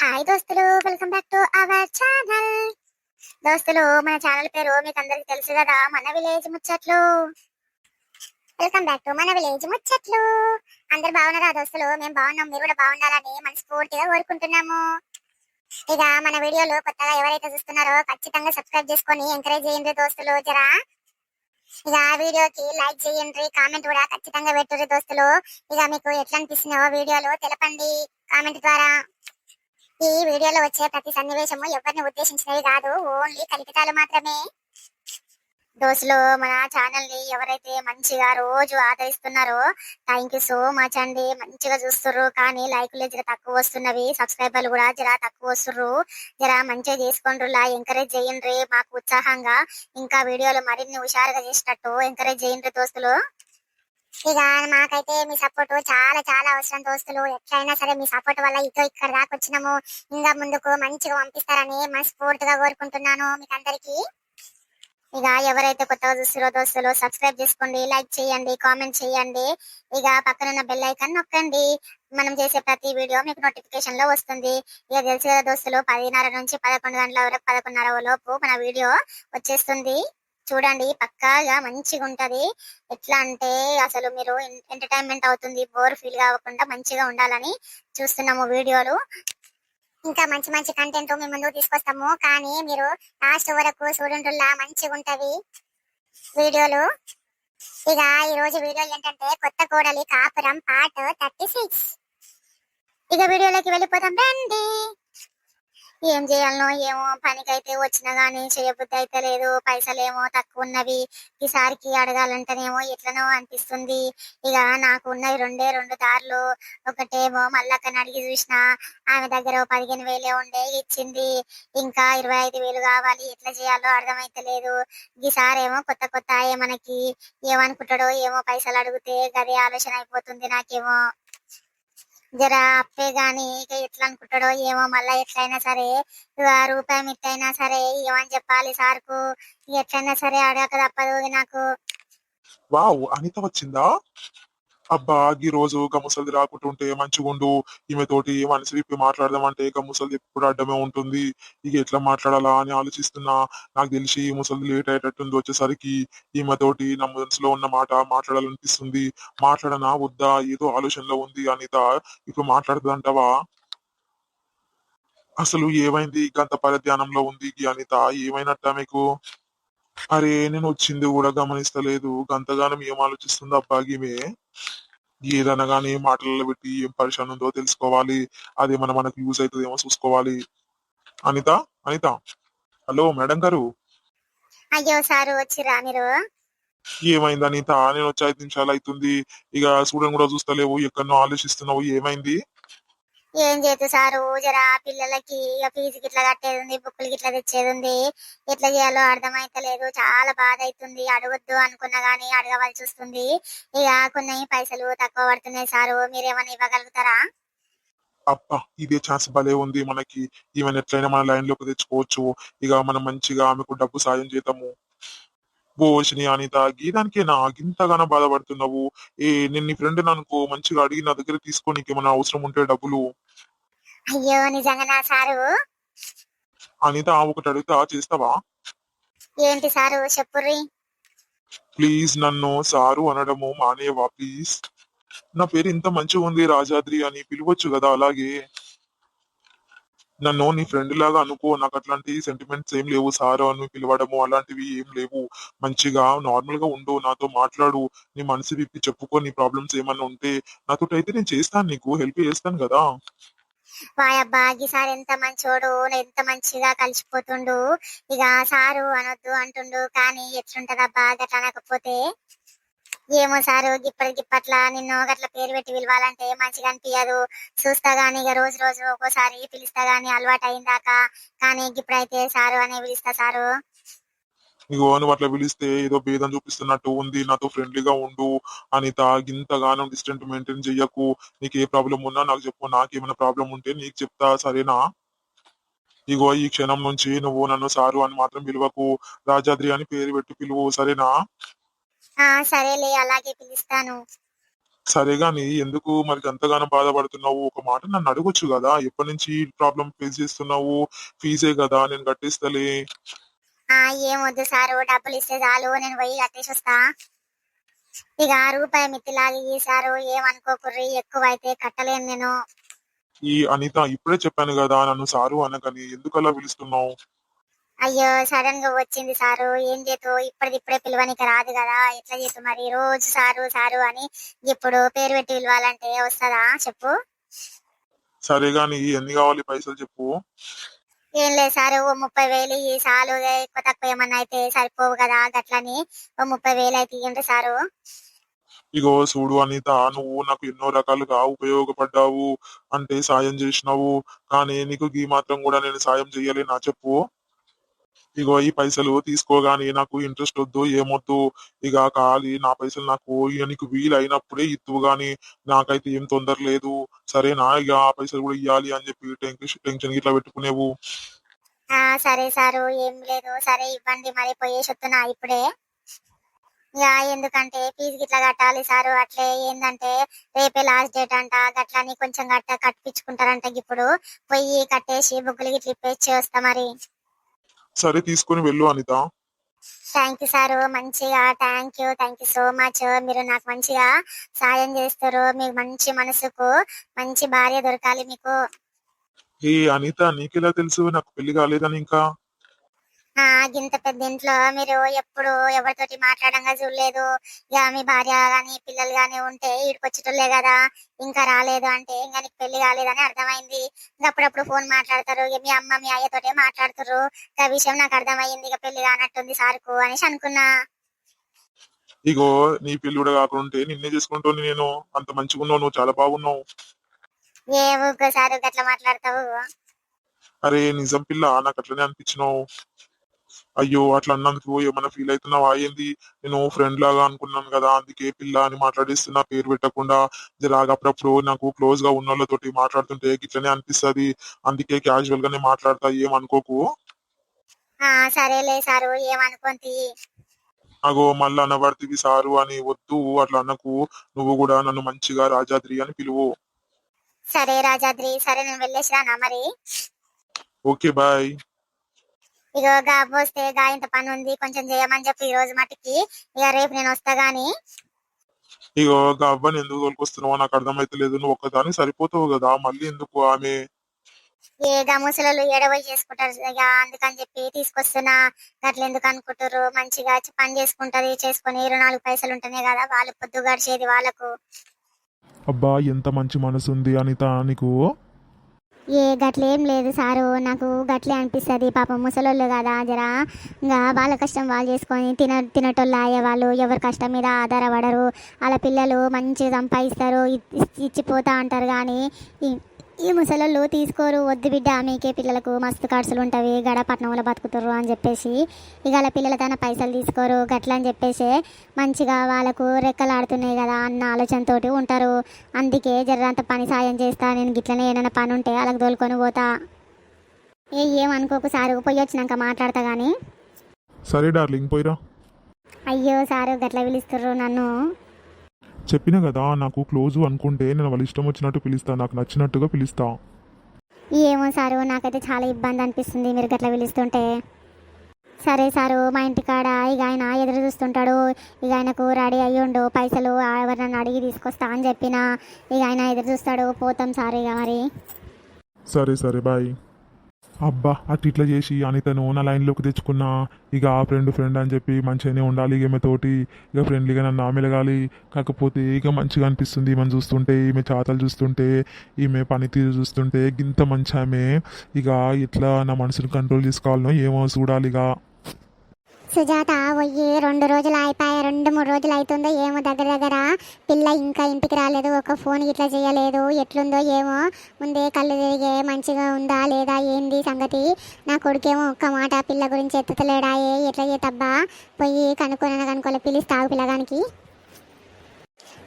Hi దోస్తులు. Welcome back to our channel దోస్తులు మన ఛానల్ పేరు మీకు అందరికి తెలుసు కదా మన విలేజ్ ముచ్చట్లు. వెల్కమ్ బ్యాక్ టు మన విలేజ్ ముచ్చట్లు. అందరు బాగున్నారా దోస్తులు? మేము బాగున్నాం మీరు కూడా బాగుండాలని మనస్ఫూర్తిగా కోరుకుంటున్నాము. ఇక మన వీడియోలు కొత్తగా ఎవరైతే చూస్తున్నారో ఖచ్చితంగా సబ్స్క్రైబ్ చేసుకొని ఎంకరేజ్ చేయండి దోస్తులు జరా. ఇక ఆ వీడియోకి లైక్ చేయండి కామెంట్ కూడా ఖచ్చితంగా పెట్టుర్రి దోస్తులు. ఇక మీకు ఎట్లా అనిపిస్తున్నాయో వీడియోలు తెలపండి కామెంట్ ద్వారా. ఈ వీడియోలో వచ్చే ప్రతి సన్నివేశము ఎవరిని ఉద్దేశించినవి కాదు ఓన్లీ కల్పితాలు మాత్రమే. దోస్తులు మన ఛానల్ని ఎవరైతే మంచిగా రోజు ఆదరిస్తున్నారో థ్యాంక్ యూ సో మచ్ అండి. మంచిగా చూస్తుర్రు కానీ లైకులు జర తక్కువ వస్తున్నవి సబ్స్క్రైబర్లు కూడా జర తక్కువ వస్తుర్రు. జర మంచిగా చేసుకోండి ఎంకరేజ్ చేయండి మాకు ఉత్సాహంగా. ఇంకా వీడియోలు మరిన్ని హుషారుగా చేసినట్టు ఎంకరేజ్ చేయండి దోస్తులు. ఇక మాకైతే మీ సపోర్ట్ చాలా చాలా అవసరం దోస్తులు. ఎట్లయినా సరే మీ సపోర్ట్ వల్ల ఇదో ఇక్కడ దాకా వచ్చినాము. ఇంకా ముందుకు మంచిగా పంపిస్తారని మనస్ఫూర్తిగా కోరుకుంటున్నాను మీకు అందరికి ఇక ఎవరైతే కొత్తగా చూస్తారో దోస్తులు సబ్స్క్రైబ్ చేసుకోండి లైక్ చేయండి కామెంట్ చేయండి. ఇక పక్కనున్న బెల్ ఐకాన్ నొక్కండి. మనం చేసే ప్రతి వీడియో మీకు నోటిఫికేషన్లో వస్తుంది. ఇక తెలిసి కదా దోస్తులు పదిన్నర నుంచి పదకొండు గంటల వరకు పదకొండున్నర లోపు మన వీడియో వచ్చేస్తుంది. చూడండి పక్కాగా మంచిగా ఉంటది ఎట్లా అంటే అసలు మీరు ఎంటర్టైన్మెంట్ అవుతుంది బోర్ ఫీల్ కాకుండా మంచిగా ఉండాలని చూస్తున్నాము వీడియోలు. ఇంకా మంచి మంచి కంటెంట్ మేము ముందుకు తీసుకొస్తాము. కానీ మీరు లాస్ట్ వరకు చూడండిలా మంచిగా ఉంటది వీడియోలు. ఇక ఈ రోజు వీడియో ఏంటంటే కొత్త కోడలి కాపురం పార్ట్ థర్టీ సిక్స్. ఇక వీడియోలోకి వెళ్ళిపోతాం రండి. ఏం చేయాలనో ఏమో పనికైతే వచ్చినా గానీ చేయబుద్ధి అయితే లేదు. పైసలు ఏమో తక్కువ ఉన్నవి ఈసారికి అడగాలంటేనేమో ఎట్లనో అనిపిస్తుంది. ఇక నాకు ఉన్నవి రెండే రెండు దారులు. ఒకటేమో మళ్ళక్కని అడిగి చూసిన ఆమె దగ్గర పదిహేను వేలే ఉండే ఇచ్చింది. ఇంకా ఇరవై ఐదు వేలు కావాలి. ఎట్లా చేయాలో అర్థమైతే లేదు. ఈసారేమో కొత్త కొత్త ఆయే మనకి ఏమనుకుంటాడో ఏమో పైసలు అడిగితే గదే ఆలోచన అయిపోతుంది నాకేమో. జర అప్పే గాని ఇక ఎట్లా అనుకుంటాడో ఏమో మళ్ళీ ఎట్లయినా సరే రూపాయి మిత్తైనా సరే ఏమని చెప్పాలి సార్కు? ఇక ఎట్లయినా సరే అడగక తప్పదు నాకు. వావ్ అనిత వచ్చిందా? అబ్బా ఈ రోజు గముసలిది రాకుంటుంటే మంచిగుండు ఈమె తోటి మనసు విప్పి మాట్లాడదామంటే గముసలిది ఎప్పుడు అడ్డమే ఉంటుంది. ఇక ఎట్లా మాట్లాడాలా అని ఆలోచిస్తున్నా. నాకు తెలిసి ఈ ముసలిది లేట్ అయ్యేటట్టుంది వచ్చేసరికి. ఈమె తోటి నా మనసులో ఉన్న మాట మాట్లాడాలనిపిస్తుంది. మాట్లాడనా వద్దా? ఏదో ఆలోచనలో ఉంది అనిత. ఇప్పుడు మాట్లాడుతుందంటావా అసలు ఏమైంది? గంత పరధ్యానంలో ఉంది అనిత. ఏమైనట్ట మీకు? అరే నేను వచ్చింది కూడా గమనిస్తలేదు. గంతగానం ఏం ఆలోచిస్తుంది అబ్బా ఈమె ఏదైనా కానీ మాటలలో పెట్టి ఏం పరిశాన్ ఉందో తెలుసుకోవాలి. అదేమన్నా మనకు యూజ్ అవుతుందేమో చూసుకోవాలి. అనిత అనిత. హలో మేడం గారు. అయ్యో సారు వచ్చిరా మీరు? ఏమైంది అనిత? నేను వచ్చి ఐదు నిమిషాలు అవుతుంది. ఇక చూడని కూడా చూస్తలేవు. ఎక్కడనో ఆలోచిస్తున్నావు. ఏమైంది? ఏం చేతు సారు? జరా పిల్లలకి ఇక గిట్లా కట్టేది ఉంది బుక్కులు గిట్లా తెచ్చేది ఉంది. ఎట్లా చేయాలో అర్థమైతలేదు. చాలా బాధ అవుతుంది అడగొద్దు అనుకున్నా గానీ అడగవలసి వస్తుంది. ఇక కొన్ని పైసలు తక్కువ పడుతున్నాయి సారు. మీరేమైనా ఇవ్వగలుగుతారా? అబ్బా ఇదే ఛాన్స్ భలే ఉంది మనకి. ఈమెను ఎట్లయినా మన లైన్లోకి తెచ్చుకోవచ్చు. ఇక మనం మంచిగా ఆమెకు డబ్బు సాయం చేద్దాము. ఓషిని అనిత గీదానికేనా ఇంతగానో బాధపడుతున్నావు. ఏ నేను నీ ఫ్రెండ్ అనుకో మంచిగా అడిగి నా దగ్గర తీసుకోనికి ఏమైనా అవసరం ఉంటే డబ్బులు. అయ్యో నిజంగానా సారు? అనిత ఒకటి అడుగుతా చేస్తావా? ఏంటి సారు చెప్పుర్రి? ప్లీజ్ నన్ను సారు అనడము మానేవా ప్లీజ్? నా పేరు ఇంత మంచిగా ఉంది రాజాద్రి అని పిలవచ్చు కదా అలాగే. నన్ను నీ ఫ్రెండ్ లాగా అనుకో. నాకు అట్లాంటి సెంటిమెంట్స్ ఏం లేవు. సార్ అని పిలవడము అలాంటివి ఏం లేవు. మంచిగా నార్మల్గా ఉండు. నాతో మాట్లాడు. నీ మనసు విప్పి చెప్పుకో. నీ ప్రాబ్లమ్స్ ఏమన్నా ఉంటే నాతో అయితే నేను చేస్తాను నీకు. హెల్ప్ చేస్తాను కదా. వాయబ్బా ఈసారి ఎంత మంచోడు. ఎంత మంచిగా కలిసిపోతుండు. ఇక సారు అనొద్దు అంటుండు. కానీ ఎట్లుంటదబ్బా? గట్లా అనకపోతే ఏమో సారు గిప్పటి గిప్పట్ల నిన్ను గట్ల పేరు పెట్టి పిలవాలంటే మంచిగా అనిపించదు చూస్తా గానీ ఇక రోజు రోజు ఒక్కోసారి పిలుస్తా గానీ అలవాటు అయిందాక కానీ ఇప్పుడైతే సారు అనే పిలుస్తా సారు. నీకు నువ్వు అట్లా పిలిస్తే ఏదో భేదం చూపిస్తున్నట్టు ఉంది నాతో ఫ్రెండ్లీగా ఉండు అనిత ఇంతగానో డిస్టెంట్ మెయింటైన్ చెయ్యకు. నీకు ఏ ప్రాబ్లం ఉన్నా నాకు చెప్పు నాకేమైనా ప్రాబ్లం ఉంటే నీకు చెప్తా సరేనా? ఇగో ఈ క్షణం నుంచి నువ్వు నన్ను సారు అని మాత్రం పిలువకు. రాజాద్రి అని పేరు పెట్టి పిలువు సరేనా? ఆ సరేలే అలాగే పిలుస్తాను. సరే గాని ఎందుకు మరి అంతగానో బాధపడుతున్నావు? ఒక మాట నన్ను అడగొచ్చు కదా? ఎప్పటి నుంచి ప్రాబ్లం ఫేస్ చేస్తున్నావు? ఫీజే కదా నేను కట్టిస్తలే. ఆ ఏం వద్దు సారు డబ్బులు ఇస్తే చాలు నేను పోయి కట్టేసి వస్తా ఇక రూపాయి మిత్తిలాగి సారు ఏమనుకోకుర్రి ఎక్కువ అయితే కట్టలేను నేను. ఈ అనిత ఇప్పుడే చెప్పాను కదా నన్ను సారు అనకని ఎందుకు అలా పిలుస్తున్నావు? అయ్యో సడన్గా వచ్చింది సారు. ఏం చేతు? ఇప్పటికిప్పుడే పిలవనికి రాదు కదా. ఎట్లా చేతు మరి? రోజు సారు సారు అని ఇప్పుడు పేరు పెట్టి పిలవాలంటే వస్తుందా? చెప్పు. సరే గాని ఎన్ని కావాలి పైసలు చెప్పు. ఏం లేదు సారు ఓ ముప్పై వేలు ఈ సాలు ఎక్కువ తక్కువ ఏమన్నా అయితే సరిపోవు కదా గట్లని. ఓ ముప్పై వేలు అయితే ఇవ్వండి సారు. ఇగో చూడు అనిత నువ్వు నాకు ఎన్నో రకాలుగా ఉపయోగపడ్డావు. అంటే సాయం చేసినావు. కానీ నీకు ఈ మాత్రం కూడా నేను సాయం చెయ్యలేనా? చెప్పు. ఇగో ఈ పైసలు తీసుకోగానే నాకు ఇంట్రెస్ట్ వద్దు ఏమొద్దు. ఇక ఖాళీ నా పైసలు నాకు ఇక నీకు వీలు అయినప్పుడే ఇత్తువు గాని నాకైతే ఏం తొందర లేదు. సరేనా? ఇక ఆ పైసలు కూడా ఇవ్వాలి అని చెప్పి టెన్షన్ టెన్షన్ ఇట్లా పెట్టుకునేవు. ఆ సరే సారు ఏం లేదు. సరే ఇవ్వండి. మరి పోయేసి వస్తున్నా ఇప్పుడే. యా ఎందుకంటే ఫీజు గిట్లా కట్టాలి సారు. అట్లే ఏందంటే రేపే లాస్ట్ డేట్ అంట. అట్లని కొంచెం కట్ట కట్టించుకుంటారంట ఇప్పుడు పోయి కట్టేసి బుక్కులు గిట్ల ఇప్పేసి వస్తా మరి. సరే తీసుకొని వెళ్ళు అనిత. Thank you sir. మంచిగా thank you thank you so much మీరు నాకు మంచిగా సాయం చేస్తారు. మీకు మంచి మనసుకు మంచి భార్య దొరకాలి మీకు. ఏ అనిత నీకెలా తెలుసు? నాకు పెళ్ళి కాలేదని ఇంకా? గింత పెద్ద ఇంట్లో మీరు ఎప్పుడు ఎవరితోటి మాట్లాడంగా చూడలేదు. ఇక మీ భార్య గాని పిల్లలు గాని ఉంటే ఈడికొచ్చేటోళ్ళే కదా. ఇంకా రాలేదు అంటే ఇంకా నీకు పెళ్ళి కాలేదని అర్థమైంది. ఇంకా అప్పుడప్పుడు ఫోన్ మాట్లాడతారు. ఇక మీ అమ్మ మీ అయ్యతోటే మాట్లాడుతారు ఆ విషయం నాకు అర్థమైంది ఇక పెళ్ళి కానట్టుంది సార్కు అనేసి అనుకున్నా. ఇగో నీ పెళ్ళి కూడా కాకుంటే నిన్నే చేసుకుంటాను నేను. అంత మంచిగా ఉన్నావు నువ్వు చాలా బాగున్నావు. ఏ ఒక్కోసారి గట్లా మాట్లాడతావు. అరే నిజం పిల్ల నాకు అట్లనే అనిపించినావు. అయ్యో అట్లా అన్నందుకు ఏమన్నా ఫీల్ అవుతున్నావా? ఏంది? నేను ఫ్రెండ్ లాగా అనుకున్నాను కదా అందుకే పిల్ల అని మాట్లాడిస్తున్నా పేరు పెట్టకుండా జరాగా అప్పుడప్పుడు నాకు క్లోజ్గా ఉన్న వాళ్ళతోటి మాట్లాడుతుంటే గిట్లనే అనిపిస్తది. అందుకే క్యాజువల్ గానే మాట్లాడతా ఏమనుకోకు? సరేలే సారు అగో మళ్ళీ అనబడితివి సారు అని వద్దు అట్లా అన్నకు నువ్వు కూడా నన్ను మంచిగా రాజాద్రి అని పిలువు. సరే రాజాద్రి సరే నేను వెళ్ళేసిరానా మరి? Okay bye. ఇగో గా పోస్తే గా ఇంత పని ఉంది కొంచెం చేయమని చెప్పి ఈ రోజు మట్టుకి ఇక రేపు నేను వస్తా గాని. ఇగో అవ్వని ఎందుకు తోలుకొస్తున్నావో నాకు అర్థమైతలేదు నువ్వు ఒక్కదాని సరిపోతావు కదా మళ్ళీ ఎందుకు ఆమె? ఏ గా ముసలు ఎడవై చేసుకుంటారు ఇక అందుకని చెప్పి తీసుకొస్తున్నా గట్ల ఎందుకు అనుకుంటారు మంచిగా పని చేసుకుంటది చేసుకొని ఇరవై నాలుగు పైసలు ఉంటేనే కదా వాళ్ళు పొద్దు గడిచేది వాళ్ళకు. అబ్బా ఎంత మంచి మనసు ఉంది అనిత నీకు. ఏ గట్లేం లేదు సారు నాకు గట్లే అనిపిస్తుంది. పాపం ముసలోళ్ళు కదా జరా ఇంకా వాళ్ళ కష్టం వాళ్ళు చేసుకొని తిన తినటోళ్ళు అయ్యే వాళ్ళు ఎవరి కష్టం మీద ఆధారపడరు. వాళ్ళ పిల్లలు మంచిగా సంపాదిస్తారు ఇచ్చిపోతా అంటారు కానీ ఈ ముసలోళ్ళు తీసుకోరు వద్దు బిడ్డ మీకే పిల్లలకు మస్తు ఖర్చులు ఉంటవి గడపట్నంలో బతుకుతారు అని చెప్పేసి. ఇక వాళ్ళ పిల్లల తన పైసలు తీసుకోరు గట్ల అని చెప్పేసి మంచిగా వాళ్ళకు రెక్కలాడుతున్నాయి కదా అన్న ఆలోచనతోటి ఉంటారు. అందుకే జర్రంత పని సాయం చేస్తా నేను గిట్లనే ఏమైనా పని ఉంటే వాళ్ళకి తోలుకొని పోతా. ఏ ఏమనుకోకు సారు పోయి వచ్చినాక మాట్లాడతా కానీ సరే డార్లింగ్ పోయిరా. అయ్యో సారు గట్ల పిలుస్తుర్రు నన్ను. చెప్పిన కదా నాకు క్లోజ్ అనుకుంటే నేను వాళ్ళ ఇష్టం వచ్చినట్టు పిలుస్తా నాకు నచ్చినట్టుగా పిలుస్తా. ఏమో సారు నాకైతే చాలా ఇబ్బంది అనిపిస్తుంది మీరు గట్ల పిలుస్తుంటే. సరే సారు మా ఇంటికాడ ఇక ఆయన ఎదురు చూస్తుంటాడు. ఇక ఆయనకు రెడీ అయ్యుండు పైసలు ఎవరినన్ను అడిగి తీసుకొస్తా అని చెప్పిన. ఇక ఆయన ఎదురు చూస్తాడు పోతాం సార్ ఇక మరి. సరే సరే బాయ్. అబ్బా అటు ఇట్లా చేసి అనితను నా లైన్లోకి తెచ్చుకున్నా. ఇక ఆ ఫ్రెండ్ ఫ్రెండ్ అని చెప్పి మంచిగానే ఉండాలి ఈమె తోటి. ఇక ఫ్రెండ్లీగా నన్ను ఆమెలగాలి. కాకపోతే ఇక మంచిగా అనిపిస్తుంది ఈమెను చూస్తుంటే ఈమె చాతలు చూస్తుంటే ఈమె పనితీరు చూస్తుంటే గింత మంచి ఆమె. ఇక ఇట్లా నా మనసుని కంట్రోల్ చేసుకోవాలనో ఏమో చూడాలి ఇక సుజాత పోయి రెండు రోజులు అయిపోయాయి రెండు మూడు రోజులు అవుతుందో ఏమో దగ్గర దగ్గర. పిల్ల ఇంకా ఇంటికి రాలేదు ఒక ఫోన్ ఇట్లా చేయలేదు. ఎట్లుందో ఏమో. ముందే కళ్ళు తిరిగే మంచిగా ఉందా లేదా ఏంది సంగతి? నా కొడుకేమో ఒక్క మాట పిల్ల గురించి ఎత్తుతలేడా ఏ ఎట్లా చేతబ్బా? పోయి కనుక్కొని కనుక్కోలే పిలుస్తావు పిల్లగానికి.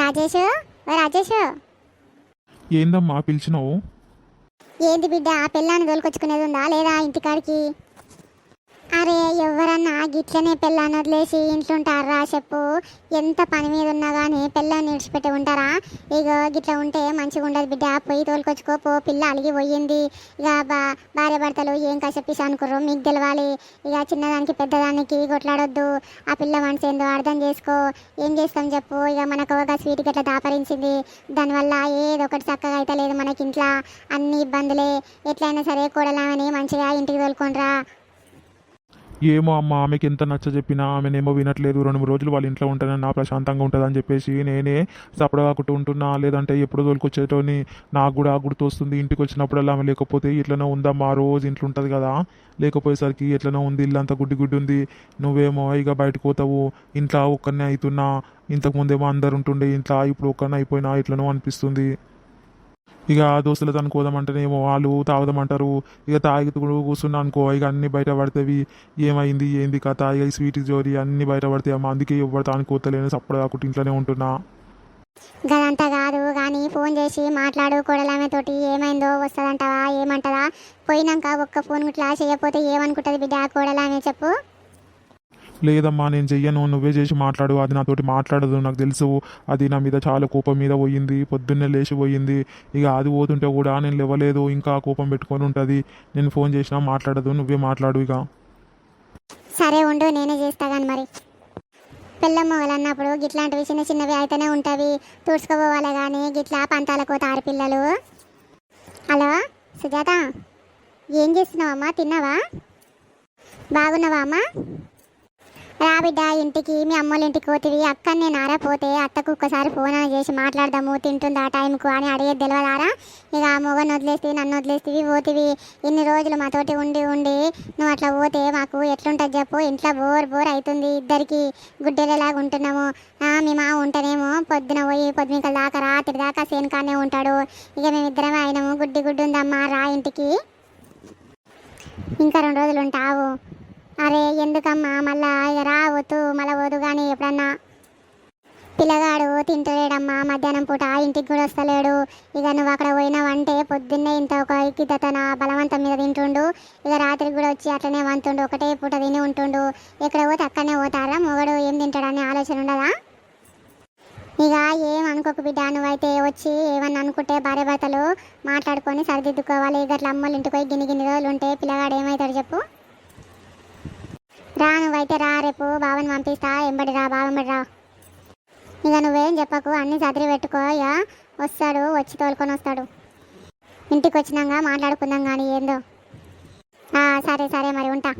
రాజేష్ రాజేష్. ఏందమ్మా పిలిచినావు? ఏంది బిడ్డ ఆ పిల్లాన్ని తోలుకొచ్చుకునేది ఉందా లేదా ఇంటికాడికి? అరే ఎవరన్నా గిట్లనే పెళ్ళాన్ని వదిలేసి ఇంట్లుంటారా చెప్పు. ఎంత పని మీద ఉన్నా కానీ పెళ్ళాన్ని విడిచిపెట్టి ఉంటారా? ఇక గిట్ల ఉంటే మంచిగా ఉండదు బిడ్డ. పొయ్యి తోలుకొచ్చుకోపో పిల్ల అలిగి పోయింది. ఇక బా భార్య భర్తలు ఏం కసపిసి అనుకుర్రు? మీకు తెలవాలి. ఇక చిన్నదానికి పెద్దదానికి కొట్లాడొద్దు. ఆ పిల్ల మనసు ఏందో అర్థం చేసుకో. ఏం చేస్తాం చెప్పు? ఇక మనకు ఒక స్వీట్ గట్ల దాపరించింది. దానివల్ల ఏదో ఒకటి చక్కగా అయితే లేదు మనకి ఇంట్లో అన్ని ఇబ్బందులే. ఎట్లయినా సరే కూడలామని మంచిగా ఇంటికి తోలుకోనరా ఏమో అమ్మ ఆమెకి ఎంత నచ్చ చెప్పినా ఆమెనేమో వినట్లేదు. రెండు మూడు రోజులు వాళ్ళ ఇంట్లో ఉంటానని నా ప్రశాంతంగా ఉంటుందని చెప్పేసి నేనే సపడగాకుంటూ ఉంటున్నా. లేదంటే ఎప్పుడు తోలుకొచ్చేటోని నాకు కూడా గుర్తు వస్తుంది. ఇంటికి వచ్చినప్పుడల్లా ఆమె లేకపోతే ఇట్లనే ఉందమ్మా రోజు ఇంట్లో ఉంటుంది కదా. లేకపోయేసరికి ఎట్లనో ఉంది ఇల్లు అంతా గుడ్డి గుడ్డి ఉంది. నువ్వేమో ఇక బయటకు పోతావు. ఇంట్లో ఒక్కనే అవుతున్నా ఇంతకు ముందేమో అందరు ఉంటుండే ఇంట్లో ఇప్పుడు ఒక్కనే అయిపోయినా ఇట్లనో అనిపిస్తుంది. ఇక దోస్తులతో అనుకోదామంటేనేమో వాళ్ళు తాగుదామంటారు. ఇక తాగి కూర్చున్నా అనుకో ఇక అన్ని బయట పడతావి ఏమైంది ఏంది కథ? ఇక స్వీట్ జోరి అన్ని బయట పడతాయి అమ్మ. అందుకే ఇవ్వడతా అనుకోతలేను సప్పుడు కాకుండా ఇంట్లోనే ఉంటున్నా. గదంతా కాదు కానీ ఫోన్ చేసి మాట్లాడు కొడలామె తోటి ఏమైందో వస్తుందంటావా ఏమంటదా? పోయినాక ఒక్క ఫోన్ ఇట్లా చేయకపోతే ఏమనుకుంటుంది బిడ్డ కోడలామె చెప్పు. లేదమ్మా నేను చెయ్యను నువ్వే చేసి మాట్లాడు అది నాతోటి మాట్లాడదు నాకు తెలుసు అది నా మీద చాలా కోపం మీద పోయింది పొద్దున్నే లేచి పోయింది. ఇక అది పోతుంటే కూడా నేను లేవలేదు ఇంకా కోపం పెట్టుకొని ఉంటుంది. నేను ఫోన్ చేసినా మాట్లాడదు నువ్వే మాట్లాడు ఇక. సరే ఉండు నేనే చేస్తా కానీ మరి. పిల్లమ్మ వాళ్ళు అన్నప్పుడు గిట్లాంటివి చిన్న చిన్నవి అయితేనే ఉంటవి. తుడుచుకోపోవాలి కానీ గిట్లా పంతాలకు తారు పిల్లలు హలో సుజాత ఏం చేస్తున్నావమ్మా? తిన్నావా? బాగున్నావా అమ్మా? రా బిడ్డ ఇంటికి మీ అమ్మోళ్ళ ఇంటికి పోతివి. అక్కడనే నేను ఆరాపోతే అత్తకు ఒక్కసారి ఫోన్ చేసి మాట్లాడదాము తింటుందా టైంకు అని అడిగేది తెలియదారా ఇక ఆ మొగను వదిలేస్తే నన్ను వదిలేస్తేవి పోతివి. ఇన్ని రోజులు మాతోటి ఉండి ఉండి నువ్వు అట్లా పోతే మాకు ఎట్లుంటుంది చెప్పు. ఇంట్లో బోర్ బోర్ అవుతుంది ఇద్దరికి. గుడ్డెలలాగా ఉంటున్నాము. మీ మా ఉంటేనేమో పొద్దున పోయి పొద్దున దాకా రాత్రి దాకా సేనకానే ఉంటాడు. ఇక మేమిద్దరమే అయినాము. గుడ్డి గుడ్డు ఉందమ్మా రా ఇంటికి. ఇంకా రెండు రోజులు ఉంటావు. అరే ఎందుకమ్మా? మళ్ళా ఇక రావద్దు. మళ్ళా కానీ ఎప్పుడన్నా. పిల్లగాడు తింటలేడమ్మా. మధ్యాహ్నం పూట ఇంటికి కూడా వస్తలేడు. ఇక నువ్వు అక్కడ పోయినావంటే పొద్దున్నే ఇంత ఒక ఇక్కితన బలవంతం మీద తింటుండు. ఇక రాత్రికి కూడా వచ్చి అట్లనే వంతుండు. ఒకటే పూట తిని ఉంటుండు. ఎక్కడ పోతే అక్కడనే పోతారా? మొగడు ఏం తింటాడని ఆలోచన ఉండదా? ఇక ఏం అనుకోకు బిడ్డ. నువ్వైతే వచ్చి ఏమన్నా అనుకుంటే భార్య భర్తలు మాట్లాడుకొని సరిదిద్దుకోవాలి. ఇక అట్లా అమ్మలు ఇంటికి పోయి గిన్ని గిన్ని రోజులు ఉంటే పిల్లగాడు ఏమవుతాడు చెప్పు? రా నువ్వైతే రా రేపు బావని పంపిస్తా ఎంబడి రా బావెంబడి రా ఇక నువ్వేం చెప్పకు అన్ని చదివి పెట్టుకో ఇక వస్తాడు వచ్చి తోలుకొని వస్తాడు. ఇంటికి వచ్చినాక మాట్లాడుకుందాం కానీ ఏందో. ఆ, సరే సరే మరి ఉంటా.